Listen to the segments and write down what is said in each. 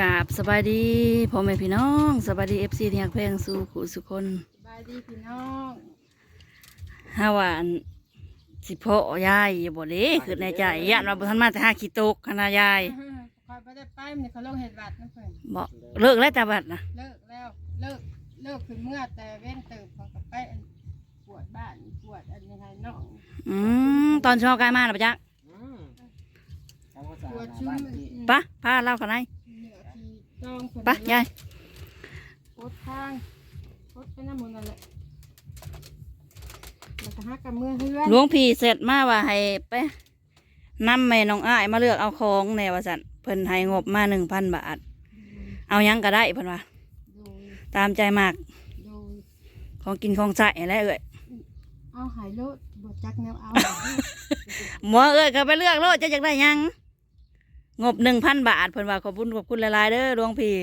กราบสบายดีพ่อแม่พี่น้องสบายดีเอฟซีที่ฮักแพงสู่ขู่สุคนสบายดีพี่น้องฮาว่าอันสิพ่อยายอย่าบ่เด้คือในใจญาติว่าบ่ทันมาแต่หาขี้ตกคณะยายคอยไปได้ไปมันเขาลงเห็ดบัตรนะเพื่อนบ่เลิกแล้วแต่บัดนะเลิกแล้วเลิกเลิกคือเมื่อแต่เว้นเติบพอกับไปอันปวดบ้านปวดอันยังไงน้องอืมตอนเช้ากายมาน่ะปะจ๊ะปวดชุ่มปะพาเล่ากันไหนเหนื อที่ต้องเพิ่นปะยายปวดทางปวดไปน้ำมันนั่นแหละแล้วก็หักกับมือเฮือนหลวงพี่เสร็จมาว่าให้ไปนำแม่น้องอ้ายมาเลือกเอาของแนวว่าซั่นเพิ่นให้งบมา1,000บาท เอาหยังก็ได้เพิ่นว่า โดยตามใจมาก โดยของกินของใช้แหละเอ้ยเอาหายโลดบดจักแนวเอา หมอเอ้ยก็ไปเลือกโลดจะอยากได้หยัง งบหนึ่งพันบาทเพิ่นว่าขอบคุณขอบคุณหลายๆเด้อหลวงพี่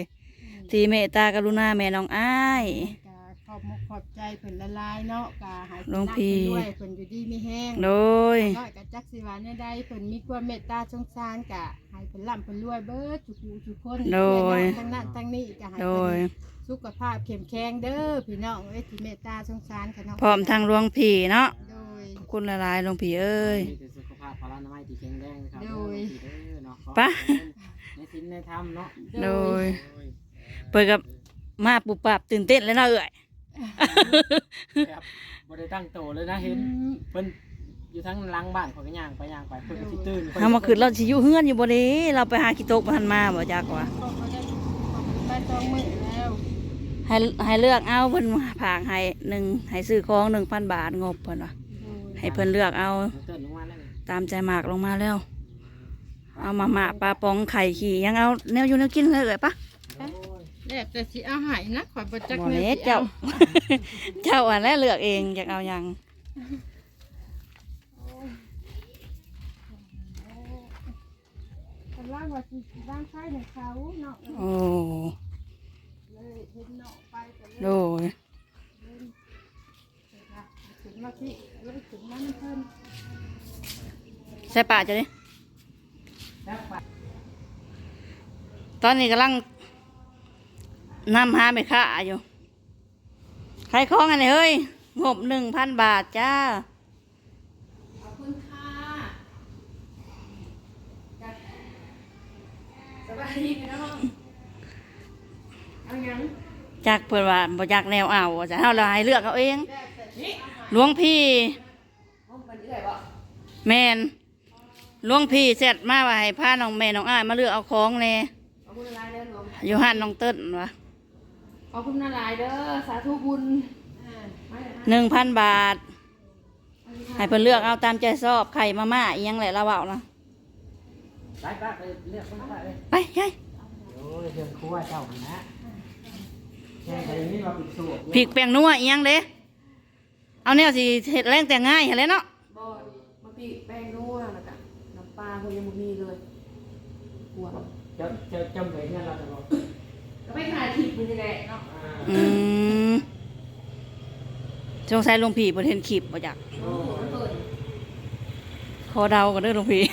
ที่เมตตากรุณาแม่น้องอ้ายกาขอบมกขอบใจเพิ่นละลายเนาะกาหายหลวงพี่ด้วยเพิ่นอยู่ดีไม่แห้งโดย น้อยกะจักสิวาเนี่ยได้เพิ่นมีความเมตตาสงสารกะให้เพิ่นร่ำเพิ่นรวยเบิดทุกผู้ทุกคนโดยทั้งนั้นทั้งนี้กะให้โดเพิ่ย นสุขภาพเข้มแข็งเด้อพี่น้องเอ้ยที่เมตตาสงสารค่ะน้องพร้อมทางหลวงพี่เนาะโดย ขอบคุณหลายๆหลวงพี่เอ้ย มีแต่สุขภาพพ ลานามัยที่แข็งแรงนะครับโดย เด้อเนาะปะในศีลในธรรมเนาะโดยเปิดกับมาปุบปับตื่นเต้นแล้วเนาะเอ้ยแบบบ่ได้ตั้งโตเลยนะเห็นเพิ่นอยู่ทั้งหลังบ้านเขอยก็ย่างไปย่างไปเพิ่นก็สิตื่นเฮามาขึ้นเราสิอยู่เฮือนอยู่บ่เด้เราไปหาขี้ตกบ่ทันมาบ่จักว่าก็บ่ได้ไปตองมือแล้วให้ให้เลือกเอาเพิ่นผากให้หนึ่งให้ซื้อของ1,000 บาทงบเพิ่นว่าโดยให้เพิ่นเลือกเอาตื่นลงมาแล้วนี่ ตามใจหมากลงมาแล้ว เอามาหมาปลาปองไข่ขี่ยังเอาแนวอยู่แนวกินเลยเอ่ยปะโอ้ยแล้วแต่สิเอาให้นะขอยบ่จักบ่แนวเนี้สิเจ้าอเจ้าอะแล้วเลือกเองอยากเอาหยังกำลังว่าสิบ้านซ้ายของเขาเนาะโอ้เลยเห็นเนาะไปก็เลยโดยถึงมาที่เลยถึงมันเพิ่น ใส่ปากจะดิแล้วไปตอนนี้กำลังนำหาไม่ค่าอยู่ขายของอันนี้เฮ้ยงบหนึ่งพันบาทจ้าขอบคุณค่ะสบายดีพี่น้องเอาหยังจากเพื่อนว่าบ่จากแนวเอาจะเฮาเราให้เลือกเอาเองแล้วแต่นี่หลวงพี่ห้องมันเอื้อยบ่แมน หลวงพี่เสร็จมาว่าให้พาน้องแม่น้องอ้ายมาเลือกเอาของแน่ขอบคุณหลายเด้อหลวงอยู่หันน้องเติ้นวะขอบคุณหลายเด้อสาธุบุญหนึ่งพันบาท ให้เพิ่นเลือกเอาตามใจชอบไข่มาม่าอีหยังแหละเราเอานะไปไปไปเลือกคนไปเลยไปยายโอ้ยเรื่องครัวเจ้าหั่นนะแค่ใครนี่มาปิดสูบพริกแป้งนัวอีหยังเด้เอาแนวสิเฮ็ดแรงแต่ง่ายหั่นแหละเนาะบ่มาปีแป้งนัวแล้วก็ น้ำปลาเพิ่นยังบ่มีเลยกลัวเจ้าเจ้าจำไว้เนี่ยเราจะบอกก็ไปถ่ายคลิปมันนี่แหละเนาะอืมสงสัยหลวงพี่บ่เห็นคลิปบ่จักโอ้โหเปิดขอเดากันเด้อหลวงพี่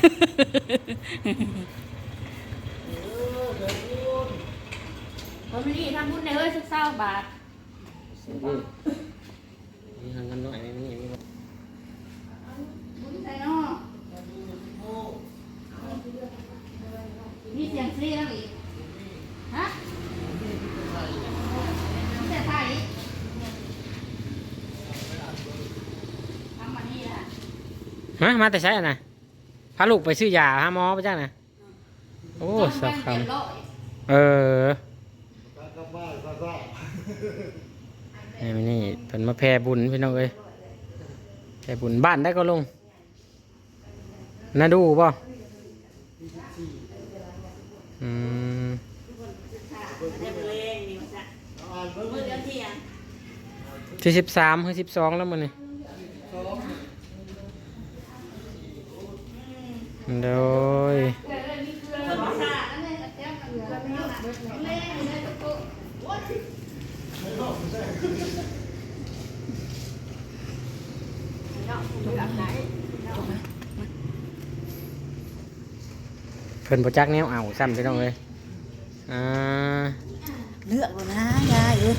มันไม่ทำบุญในเอ้ยสักเศร้าบาทนี่ทางกันหน่อยนี่มีบุญใจเนาะ มีเสียงซีแล้วอีกฮะเสียงไทยทำมานี่ล่ะฮะมาแต่ใช่นะพาลูกไปซื้อยาหาหมอไปจ้านะโอ้สับคำเออนี่นี่เป็นมาแพร่บุญพี่น้องเอ้ยแพร่บุญบ้านได้ก็ลงน่าดูป่ะ อืมที่สิบสามคือสิบสองแล้วมันนี่โดยเพิ่น ประจักแนวเอาซ้ำพี่น้องเลยอ่าเลือกก่อนนะยายเอ้ย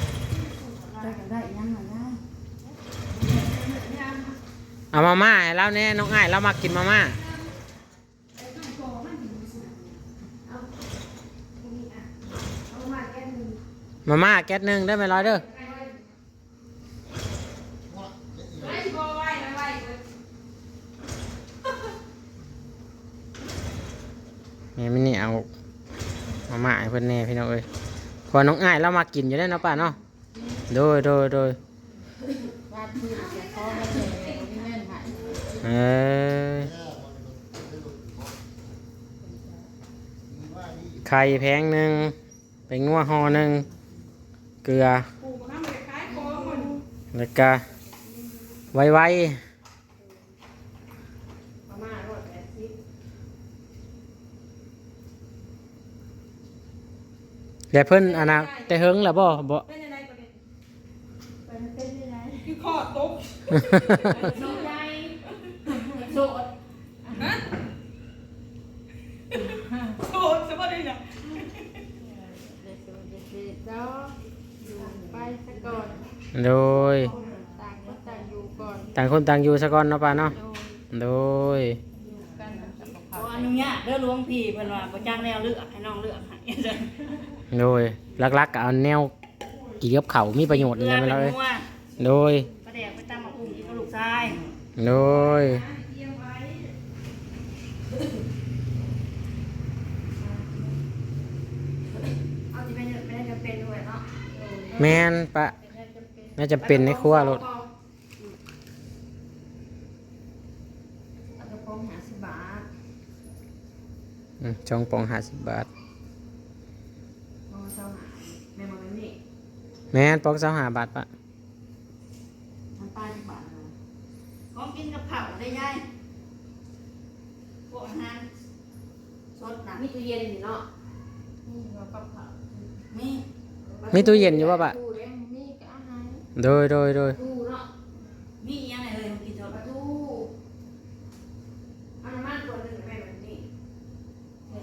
ได้ก็ได้ยังหน่อยนะเอามาม่าให้เราแน่น้องอ้ายเรามากินมาม่ามาม่าแก๊สหนึ่งได้ไหมร้อยเด้อ แม่ไม่นี่เอามาม่าให้เพื่อนแน่พี่น้องเอ้ยพอน้องอ้ายเรามากินอยู่ได้เนาะป้าเนาะโดยโดยโดยว่าที่จะขอให้เลยนี่แม่นหายเออไข่แพงหนึ่งเป็นงัวหอหนึ่งเกลือแล้วก็ไวไว ประมาณรถแปดสิบ ๆ แล้วเพิ่นอันนะแต่เฮิงแล้วบ่บ่เป็นยังไงเป็นยังไงคือคอตกโซใจโสดโสดสบายดีนะเด็กเด็กเด็กแล้วอยู่ไปซะก่อนโดยต่างคนต่างอยู่ก่อนต่างคนต่างอยู่ซะก่อนเนาะป้าเนาะโดยโดยอยู่กันกับขเขาออนุญาตเด้อหลวงพี่เพิ่นว่าบ่จ้างแนวเลือกให้น้องเลือกให้ โดยลักๆกเอาแนวกี่กับเขามีประโยชน์เกลืนี่อแหละเป็ไม่นเราเลยนัวโดยประแดกไปตำมะอุ้มอีกกับลูกชายโดยเอาสิเป็นไม่ได้จำเป็นด้วยเนาะแม่นปะน่าจะเป็นในครัวรถเอากระป๋อง50บาทอืมจองปองห้าสิบบาท เอาเจ้าหาแม่มาเป็นนี่ แม่นปองสองห้าบาทปะน้ำปลาสิบบาทเอาของกินกับข้าวได้ยายพวกอาหารสดน่ะมีตู้เย็นอยู่เนาะนี่เราก็เผามีมีตู้เย็นอยู่ปะปะตู้เล็กมีก็อาหารโดยโดยโดยตู้เนาะมีอีหยังไงเลยของกินสดประตูเอาน้ำมันตัวหนึ่งไปแบบนี้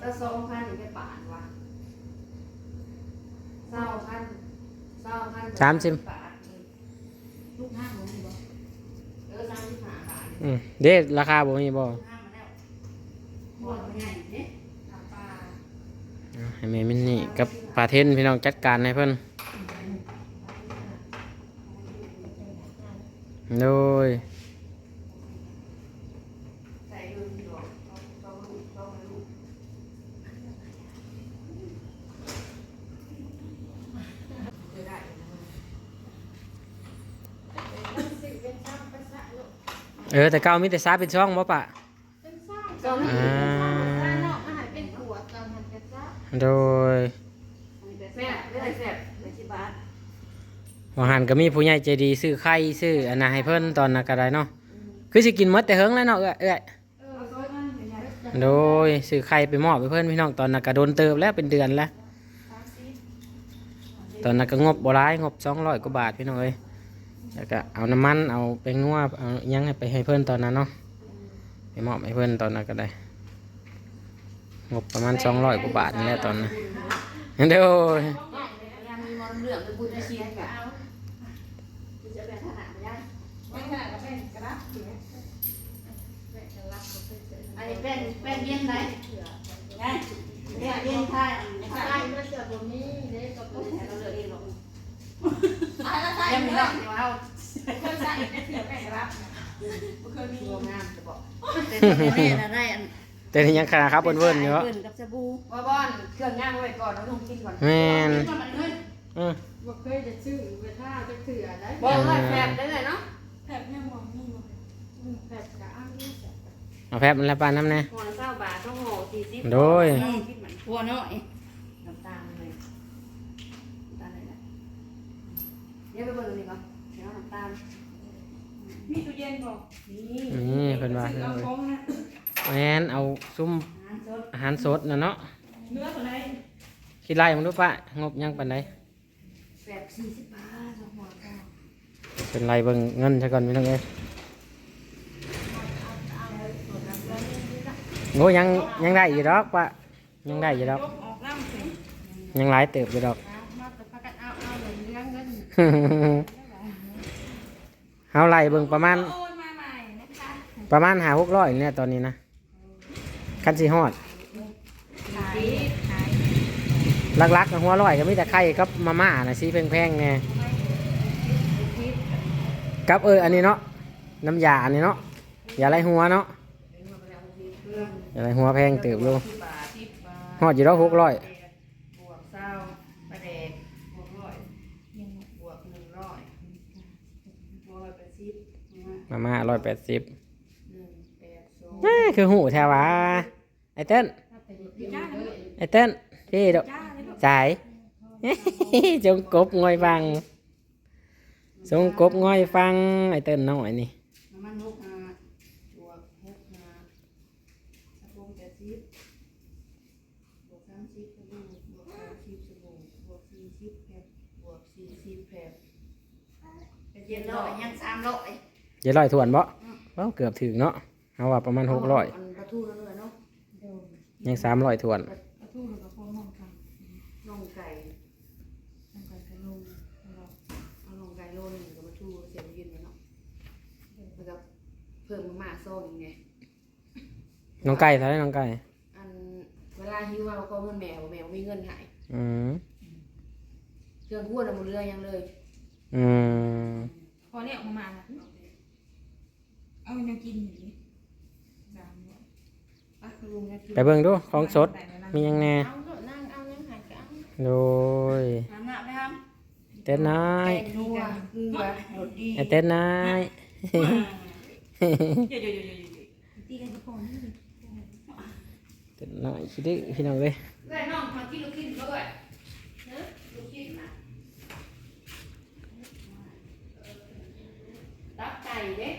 ถ้าสองพันถึงไปป่านวะเศร้าพันเศร้าพัน สามสิบบาทลูกห้างบ่มีบ่เออสามสิบห้าบาทอืมเด็ดราคาบ่มีบ่ลูกห้างมาแล้วบ่ใหญ่เด้ทำปลาเอาให้แม่มินนี่กับปลาเทนพี่น้องจัดการให้เพิ่นโดย ใส่ดูดีกว่าต้องต้องลูกต้องลูกเดี๋ยวได้เป็นสิบเป็นช่างเป็นสะลูก เออแต่เก่ามีแต่ซาเป็นช่องบ่ปะเป็นสร้างก็มีเป็นสร้างเป็นสร้างเนาะอาหารเป็นขวดตอนมันเป็นสร้างโดยแซ่บไม่ได้แซ่บเลยสิบบาทว่าหันก็มีผู้ใหญ่ใจดีซื้อไข่ซื้ออันน่ะให้เพิ่นตอนนั้นก็ได้เนาะคือสิกินหมดแต่เฮิงแล้วเนาะเอ้ยเอ้ยเออซอยมันเป็นไงโดยซื้อไข่ไปมอบให้เพิ่นพี่น้องตอนนั้นก็โดนเติบแล้วเป็นเดือนแล้วสามสิบตอนนั้นก็งบบ่ร้ายงบสองร้อยกว่าบาทพี่น้องเอ้ย แล้วก็เอาน้ำมันเอาไปงัวเอาอิหยังให้ไปให้เพื่อนตอนนั้นเนาะไปมอบให้เพื่อนตอนนั้นก็ได้งบประมาณสองร้อยกว่าบาทนี่แหละตอนนั้นเดี๋ยวยังมีมรเหลืองเป็นบุญชีนกับคุณจะเป็นทหารไม่ได้ไม่ขนาดกับแม่กระดับถึงอันนี้เป็นเป็นเย็นไหนไงเป็นเย็นไทยอันนี้ไทใช่ยมันจะบ่มีเด็กกับต้ผู้องให้เราเลือกเองหรอก อะแล้วใส่ยังเไม่ได้เดี๋ยวเอาคยใส่ในเสือแม่รับเคยมีตัวงามจะบอกแต่ตัวนี้น่ะได้อันแต่นี่ยังขนาดครับเวิร์นๆอยู่เพิ่นกับสบู่ว่าบอนเครื่องย่างไว้ก่อนแล้วลงกินก่อนแม่นนี่มันเฮ้ยอืมบ่เคยจะซื้อเวท่าจะเสือได้บอกเลยแฟบได้เลยเนาะแผลแม่มองนี่มองแฟบกะอ้างนี่แฟบเอาแพบมันละปานน้ำแน่หัวเศร้าบาทต้องห่อสี่สิบโดยคิดเหมือนพัวน้อยน้ำตาลเลยน้ำตาลเลยนะเดี๋ยวไปเบิ่งนี่ก่อนเดี๋ยวน้ำตาล มีตู้เย็ นบอกนี่นี่เพิ่นว่าซื้อเอาของนะแม่นเอาซุ้มอาหารสดอาหารสดน่ะเนาะเนื้อตัวไหนคิดไล่มึงดูปะงบยังปานใดแบบสี่สิบบาทสองหัวก็เป็นไรเบิ่งเงินซะก่อนพี่น้องเอ้ยโอ้ยังยังได้อยู่ดอกปะยังได้อยู่ดอกยกออกน้ำสิยยังหลายเติบอยู่ดอกเอามาแต่พากันเอาเอาเหลืองเรื่องเงินเฮาไล่เบิ่งประมาณ โอนมาใหม่นะคะ ประมาณหาหกร้อยเนี่ยตอนนี้นะคันสิฮอดขายขายลักๆหัวร้อยก็มีแต่ไข่กับมาม่านะสิแพงๆแน่กับเอออันนี้เนาะน้ำยาอันนี้เนาะอย่าไรหัวเนาะอย่าไรหัวแพงเติบอยู่ฮอดอยู่แล้วหกร้อยบวกเศร้าประเดกบวกร้อยบวกหนึ่งร้อยบวกร้อยแปดสิบมาม่าร้อยแปดสิบ หนึ่งแปดสอง น่าคือหูแถวะไอเต้นไอเต้นพี่ดอกจ้าเลยลูกจ่ายจงกบงอยฟังจงกบงอยฟังไอเต้นน้อยนี่น้ำมันหกห้าบวกหกห้าสะโพกแปดสิบบวกสามสิบสะโพกบวกสามสิบสะโพกบวกสี่สิบแผลบวกสี่สิบแผลเป็นเจ็ดร้อยยังสามร้อยเจ็ดร้อยถ่วนบ่เอ้าเกือบถึงเนาะ เอาว่าประมาณหกร้อยอันประตูนั่นเลยเนาะยังสามร้อยถ่วนกระทู้กับคนมองกันน่องไก่น่องไก่กระลงแล้วเอาน่องไก่โลนึงกับประตูเสียบยืนไว้เนาะแล้วก็เพิ่มมาม่าส้มไงน้องไก่เท่าไหรน้องไก่อันเวลาหิวเราก็เงินแมวแมวมีเงินใหายอืมเครื่องพูดอะหมดเรือยังเลย อืมพอเรียกออกมาละเอายังกินอยู่ดิสามร้อย ปะลุงนะกิน ไปเบิ่งดูของสดมีหยังแน่เอาเถอะนั่งเอานั่งหายกันโดยเต้นน้อยแกงนัวคือว่าหมดดีไอเต้นน้อยเต้นน้อยคิดดิพี่น้องเลยเพื่อนน้งมากินลูกชิ้นก็ด้วยเนอะลูกชิ้นนะตับไก่เด้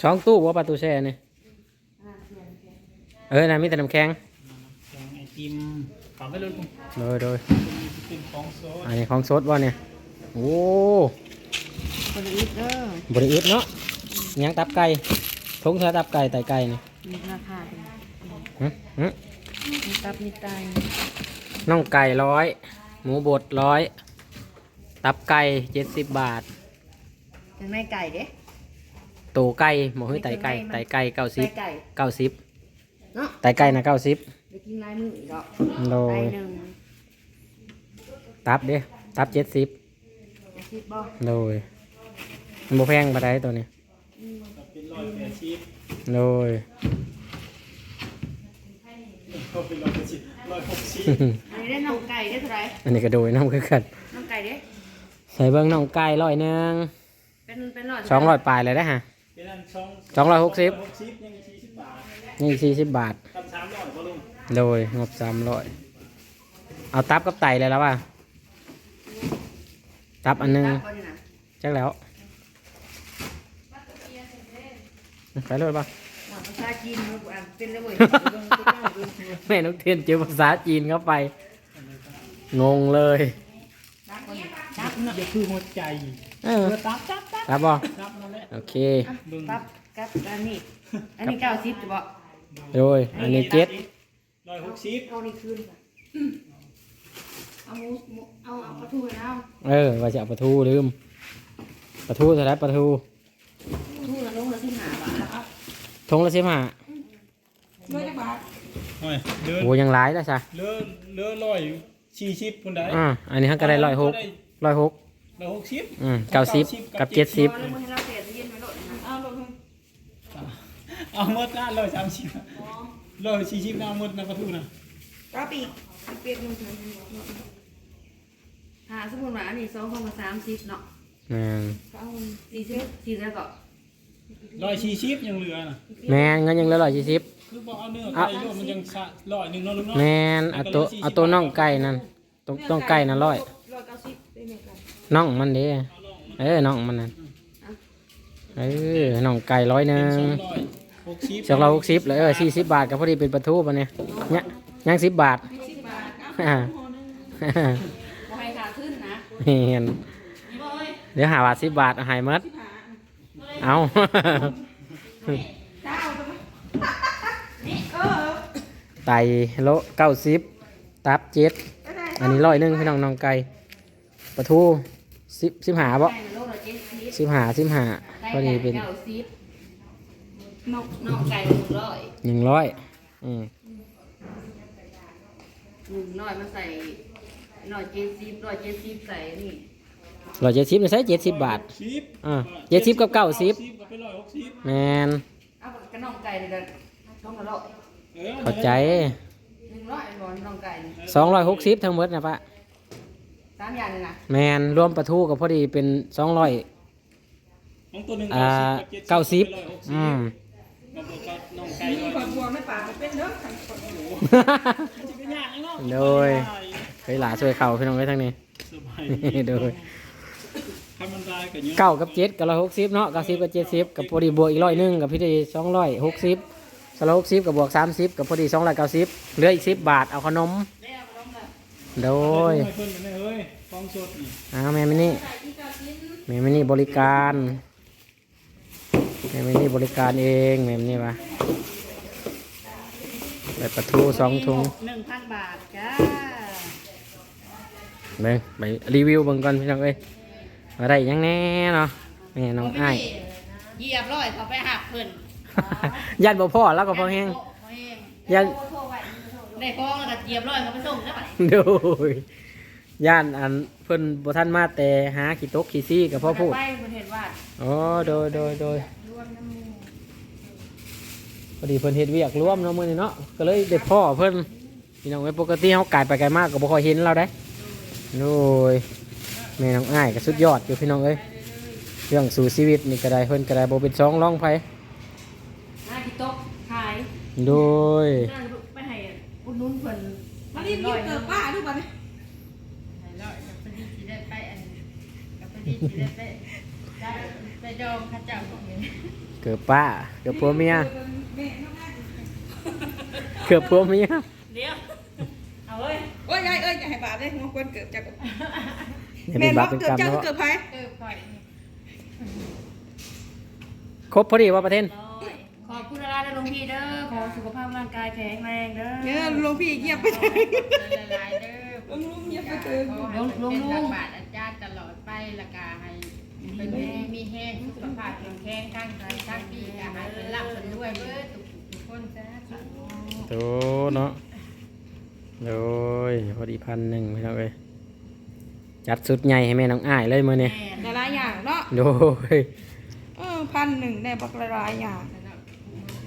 ช่องตู้ว่าประตูแช่นี่เออนะมีแต่น้ำแข็งของไอติมขอไม่ลดลงโดยโดยเป็นของโซดอันนี้ของสดบ่เนี่ยโอ้คนอีกเด้อบริอึดเนาะอิหยังตับไก่ทงเธอตับไก่ไตไก่นี่มีราคาเป็นหึหึมีตับมีไตน่องไก่ร้อยหมูบดร้อยตับไก่เจ็ดสิบบาทเป็นแม่ไก่เด้ ตูไก่หมูให้ไตไก่ไตไก่เก้าสิบไก่เก้าสิบเนาะไตไก่นะเก้าสิบไปกินลายมืออีกดอกโดไก่ยหนึ่งตับเด้ตับเจ็ดสิบจะคิดบ่โดยมันบ่แพงปานใดตัวนี้เป็นร้อยแปดสิบโดยก็เป็นร้อยแปดสิบร้อยหกสิบอันนี้ได้น่องไก่ได้เท่าไหรอันนี้ก็โดยน้ำคือกันน่องไก่เด้ใส่เบิ้งน่องไก่ร้อยหนึ่งเป็นเป็นหลอดสองร้อยปลายเลยได้อฮะเป็ นอันช่องสองร้อยหกสิบหกสิบยังสี่สิบบาทนี่สี่สิบบาททำสามร้อยพอลุงโดยงบสามร้อยเอาตับกับไตเลยแล้วว่ะตับอันหนึงตับบ่นี่นะจักแล้วไปเลยป่ะหวานภาษาจีนมันอ่านเป็นเลยเว้ยลงตุ๊กเจ้าดูแม่นกเทียนเจอภาษาจีนเข้าไป งงเลยตับบ่นี่ตับน่ะจะคือหัวใจเออเออตับตับ ตับตับบ่ตับนั่นแหละโอเคเบิ่งตับกับอันนี้ อันนี้เก้าสิบจะบอกโดยอันนี้เจ็ดร้อยหกสิบเอานี่คืนค่ะเอาหมูหมูเอาเอาปลาทูให้เอาเออว่าจะเอาปลาทูลืมปลาทูเท่าไหรปลาทูปลาทูละลงละที่หาบาทแล้วเอาทงละสิบห้าด้วยจักบาทโอ้ยเลือโอ้ยังหลายได้จ้ะเลือเลือร้อยสี่สิบคนใดอ่าอันนี้ฮักก็ได้ร้อยหกร้อยหก ร้อยหกสิบอืมเก้าสิบกับเจ็ดสิบเอาแล้วมึงให้เราเสียเย็นไว้โลดนะเอาลงเอาหมดนะร้อยสามสิบร้อยสี่สิบนะเอาหมดนะประตูนะก็ปีกเปียกมึงเถอะหาสมมุติว่าอันนี้สองพันสามสิบเนาะแมนก็เอาสี่สิบสี่แล้วก็ร้อยสี่สิบยังเหลือนะแมนเงินยังเหลือร้อยยี่สิบคือบอกเอาเนื้อไก่รวมมันยังสะร้อยหนึ่งเนาะลุงเนาะแมนเอาตัวเอาตัวน่องไก่นั่นตัวต้องไก่นั่นร้อยร้อยเก้าสิบได้ไหมกัน น่องมันเด้เออน่องมันนั่นเออน่องไก่ร้อยหนึ่เป็นงสองร้อยหกสิบสองร้อยหกสิบเลยเออสี่สิบบาทก็พอดีเป็นปลาทูปะเนี่ยเนี่ยยังสิบบาทสิบบาทอ่าบ่ให้ขาขึ้นนะเห็นนี่เดี๋ยวหาบาทสิบบาทเอาใหายมดสิบห้าเอาเจ้าจะมานี่เออไตโลเก้าสิบตับเจ็ดก็ได้อันนี้ร้อยหนึ่งพี่น้องน้องไก่ปลาทู สิบสิบหาบ่ไก่โลละเจ็ดสิบสิบหาสิบหาพอดีเป็นเก้าสิบนกน้องไก่หนึ่งร้อยหนึ่งร้อยอืมหนึ่งร้อยมาใส่ร้อยเจ็ดสิบร้อยเจ็ดสิบใส่นี่ร้อยเจ็ดสิบใช้เจ็ดสิบบาท สิบอ่าเจ็ดสิบกับเก้าสิบ ก็เป็นร้อยหกสิบแมนเอากระน้องไก่เลยกันต้องละร้อยเออเข้าใจหนึ่งร้อยบอลน้องไก่นี่สองร้อยหกสิบทั้งหมดนะปะสามอย่างเลยนะแมนรวมปลาทูก็พอดีเป็นสองร้อยของตัวหนึ่งอ่าเก้าสิบเป็นร้อยหกสิบอืมมาบวกกับน้องไก่มีร้อยคนบัวไม่ป่าไม่เป็นเด้อขันคนมันจะเป็นยากเนาะโดย เคยหลาช่วยเข่าพี่น้องไว้ทั้งนี้ สบายโดย ทำมันได้กันเยอะเก้ากับเจ็ดกับร้อยหกสิบเนาะเก้าสิบกับเจ็ดสิบกับพอดีบวกอีกร้อยหนึ่งกับพี่ดีสองร้อยหกสิบสองร้อยหกสิบกับบวกสามสิบกับพอดีสองร้อยเก้าสิบเหลืออีกสิบบาทเอาขนม โดยให้เพิ่นไปเลยเฮ้ยฟองสดนี่อ้าวแม่มินี่แม่มินี่บริการแม่มินี่บริการเองแม่มินี่ปะได้ปลาทูสองถุงหนึ่งพันบาทจ้าเบิ่งไปรีวิวเบิ่งก่อนพี่น้องเอ้ยมาได้หยังแน่เนาะแม่น้องอ้ายเหยียบร้อยเขาไปหักเพิ่นยันบ่พ่อแล้วก็พอแห้งยัน ได้ฟ้องแล้วก็เหยียบร้อยเขาไปส่งแล้วไปโดยย่านอันเพิ่นบ่ทันมาแต่หาขี้ตกขี้ซี่กับพ่อพูดไปเพิ่นเห็นว่าอ๋อโดยโดยโดยพอดีเพิ่นเฮ็ดเวียกร่วมเนาะมื้อนี้เนาะก็เลยได้พ่อเพิ่นพี่น้องไว้ปกติเฮาไกลไปไกลมากก็บ่ค่อยเห็นเราได้โดยแม่น้องอ้ายก็สุดยอดอยู่พี่น้องเอ้ยเรื่องสู่ชีวิตนี่ก็ได้เพิ่นก็ได้บ่เป็นสองรองไผหน้าที่โต๊ะขายโดยนั่นไปให้อุดหนุนเพิ่น มารีบรีบเกิดป้าดูบัดนี้ให้ร้อยกับพอดีสิได้ไปอันกับพอดีสิได้ไปได้ไปดองข้าเจ้าของเห็นเกือบป้าเกือบผัวเมียแม่น้องอ้ายเกือบผัวเมียเดี๋ยวเอาเว้ยโอ้ยยายเอ้ยอย่าให้บาปเลยหัวควรเกิดจากอย่าแม่เป็นนบาบ่ปเป็นเกิดกรรมจากเนาะเกิดไผเออปล่อยนี่ครบพอดีว่าประเทศ งพี่เด้อขอสุขภาพร่างกายแข็งแรงเด้อเนี่ยหลวงพี่เงียบไปเลยละลายเด้อลุงลุงเงียบไปเกินขอให้เป็นตักบาทอาจารย์ตลอดไปและกาให้เป็นแม่มีแห้งสุขภาพแข็งแรงทั้งใจทั้งปีกาให้เป็นหลักเป็นด้วยเบิดทุกทุกคนจ้าโตเนาะโดยพอดีพันหนึ่งพี่น้องเอ้ยจัดสุดใหญ่ให้แม่น้องอ้ายเลยมื้อนี้แม่หลายๆอย่างเนาะโดยเออพันหนึ่งได้บักหลายๆอย่าง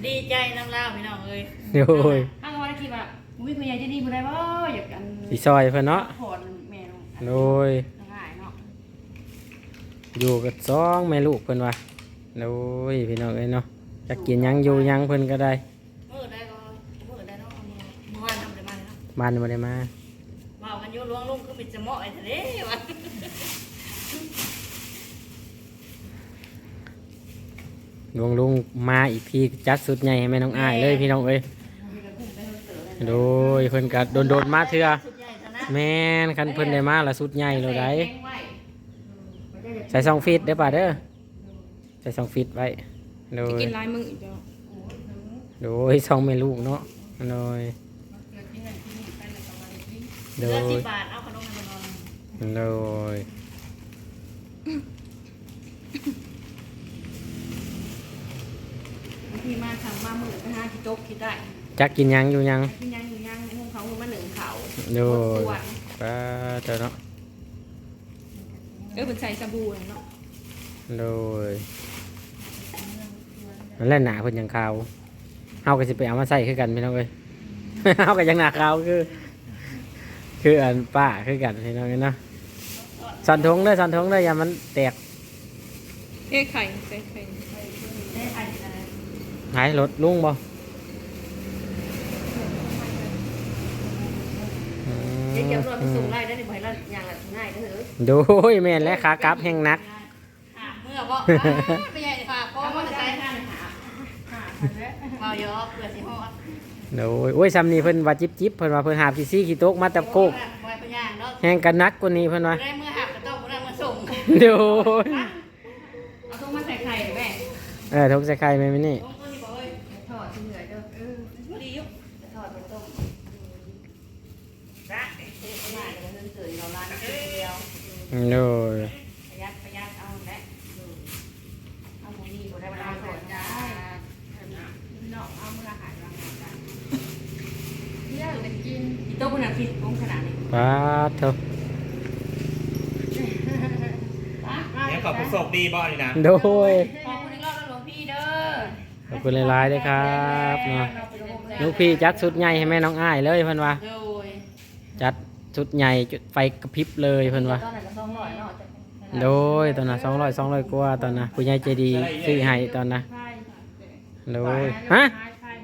ดีใจน้ำลาวพี่น้องเอ้ยโดยถ้าว่าคิดว่าอุ้ยคุณยายจะดีบ่ได้บ่อยากกันสีซอยเพิ่นเนาะผ่อนแม่น้องโดยง่ายเนาะอยู่กับสองแม่ลูกเพิ่นว่าโดยพี่น้องเอ้ยเนาะจะกินหยังอยู่หยังเพิ่นก็ได้มื้อได้ก็มื้อได้เนาะเมื่อวานทำได้มาเนาะบ้านบ่ได้มาว่ากันอยู่ล้วงลุงคือมิจะเหมาะไอ้ทะเลวะ ลุงลุงมาอีกทีจัดสุดใหญ่ให้แม่น้องอ้ายเลยพี่น้องเอ้ยโดยเพิ่นก็โดนๆมาเทื่อสุดใหญ่เท่านั้นแม่นคันเพิ่นได้มาละสุดใหญ่เลยได้แข็งไว้ใส่ซองฟิตได้อป่ะเด้อใส่ซองฟิตไว้โดจะยกินลายมืออีกเจ้าโดยซองแม่ลูกเนาะโดยโดเดือยนสิบบาทเอาขนมมานอนโดย บาง ทีมาทำมามือไปหาที่โต๊ะคิดได้จักกินหยังอยู่หยังกินยังอยู่ยังหุงเขาหุงมาหนึ่งเขาโดหมดยส่วนป้าเจ้าเนาะเออเป็นใส่สบู่เนาะโดยนั่นแหละหนาเพิ่นยังขาวเฮาก็สิไปเอามาใส่คือกันพี่น้องเอ้ย เฮาก็ยังหนาขาวคือ คืออันป้าคือกันพี่น้องเอ้ยเนาะสันทงเด้อสันทงเด้ออย่ามันแตกเอ้ไข่ใส่ไข่ ได้ใครอะไร หายรถลุงบ่อืมเดี๋ยวเดี๋ยวรถไปส่งได้ได้ในบ่อยละอย่างละง่ายก็เถอะโดยแม่นและขากลับแห่งหนัก หาเมื่อบ่ไม่ใหญ่ค่ะเพราะว่าจะใช้ทางหาเอาเยอะเผื่อสิฮอดโดยโอ้ยซ้ำนี่เพิ่นว่าจิบจิบเพิ่นว่าเพิ่นหาบขี้ซี่ขี้ตกมาแต่โคกไว้พยานเนาะแห่งกันนักกว่านี้เพิ่นว่าได้เมื่อหักก็ต้องได้เมื่อส่งโดยเอาทงมาใส่ไข่แม่เออทุกใส่ไข่ไหมมินี่ ทงตัวนี้บอกเอ้ยทอดที่เหนื่อยเด้อเออ ดีอยู่จะทอดไปต้มนะเอ๊ะมาเดี๋ยวเงินเกิดเราล้านเดียว โดยประหยัดประหยัดเอาแหละเอาหมูนี่บ่ได้เวมาลาเอาสก่อดนจ้าเนาะเอามือหายรังจ้าเที่ยวกันกินอีโต๊ะมันน่ะผิดวงขนาดนี้ป้าดเถอะเนี่ยขอบคุณโชคดีบ่นี่นะโดยขอบคุณอีกรอบแล้วหลวงพี่เด้อขอบคุณหลายๆด้วยครับเนาะลูกพี่จัดชุดใหญ่ให้แม่น้องอ้ายเลยเพิ่นว่าโดย จัด ชุดใหญ่จุดไฟกระพริบเลยเพิ่นว่าตอนนั้นก็ต้องร้อยเนาะโดยตอนน่ะสองร้อยสองร้อยกว่าตอนน่ะผู้ใหญ่ใจดีซื้อให้ตอนน่ะโดยฮะ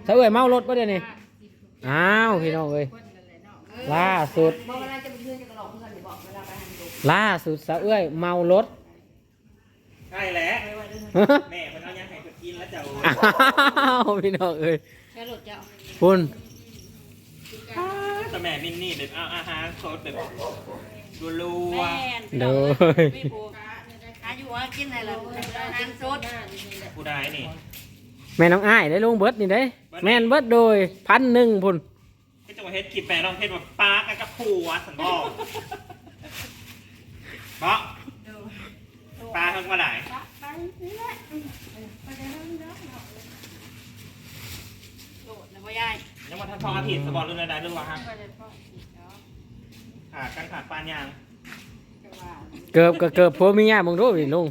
เสาเอ้ยเมารถปะเดี๋ยวนี้อ้าวพี่น้องเอ้ยล่าสุดบอกเวลาจะไปเพื่อนจะกระหลอกเพื่อนหรือบอกเวลาไปหันดูล่าสุดเสาเอ้ยเมารถใช่แหละแม่มันเอายังให้คนกินแล้วจะอ้าวพี่น้องเอ้ยแค่หลุดเจ้าคุณ แต่แม่มินนี่แบบเอาอาหารสดแบบรัวโดย ไม่ผูกหาอยู่ว่ากินอะไรล่ะอาหารสดๆผู้ใดนี่แม่น้องอ้ายได้ลงเบิดนี่เด้ แม่นเบิดโดยพันหนึ่งพุ่นที่จังหวัดเฮ็ดกินแปลน้องเฮ็ดว่าปลากันกับผัวสันบอกเพราะปลาเพิ่งมาไหนโดดนะพ่อยาย ยังมาทันทองอาทิตย์สปอร์ตรุ่นใดๆหรือว่าฮะขาดกันขาดปานยางเกิบก็เกิบผัวเมียมึงรู้พี่ลุง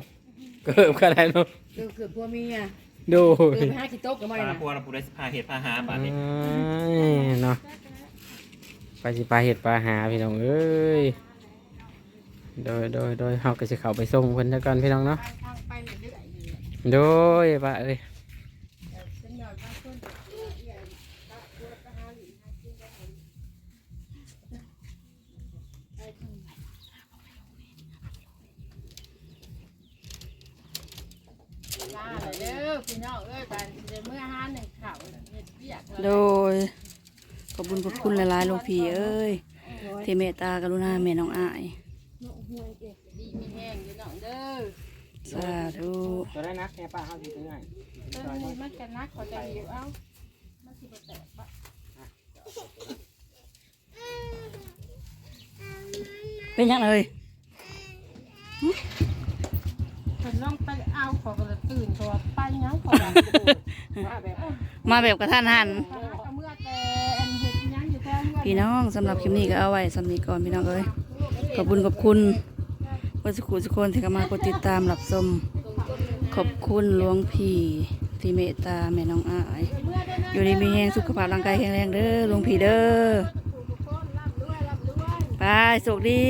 เกิบก็ได้เนาะเกือบเกือบพวกมีอะโดยเกือบไปห้ากิโต๊ะกับปมันลานะพัวเราผู้ได้พาเหตุพาหาปานนี้อ้ายเนาะไปสิปลาเห็ดปลาหาพี่น้องเอ้ยโดยโดยโดยเฮาก็สิเข้าไปส่งเพิ่นแล้วกันพี่น้องเนาะ ทางไปเรื่อยๆอยู่ โดยป้าเอ้ย เลยเด้อพี่น้องเอ้ยไปเดี๋ยวเมื่อห้าหนึ่งข่าวเฮ็ดเวียกแล้วโดยขอบคุญพระคุณหลายๆหลวงพี่เอ้ยที่เมตตากรุณาแม่น้องอายดีมีแห้งอยู่น้องเด้อสาธุตัวได้นักแค่ป้าเฮาสิซื้อให้ต้นนี้มันกันนักขอใจอยู่เอ้ามันสิบ่แตกปะเป็นยังเลยเพิ่ นลองไปเอาขอกระตื่นตัวไปยังขอแบบว่าแบบมาแบบกระทันหันเอาเมื่อแต่อันเฮ็ดหยังอยู่แท้เมื่อ พี่น้องสำหรับคลิปนี้ก็เอาไว้สำนีก่อนพี่น้องเอ้ยขอบคุณขอบคุณว่าสุขุสุคนที่เข้ามากดติดตามรับชมขอบคุณหลวงพี่ที่เมตตาแม่น้องอาย อยู่ในมีแรงสุขภาพร่างกายแข็งแรงเด้อหลวงพี่เด้อไปโชคดี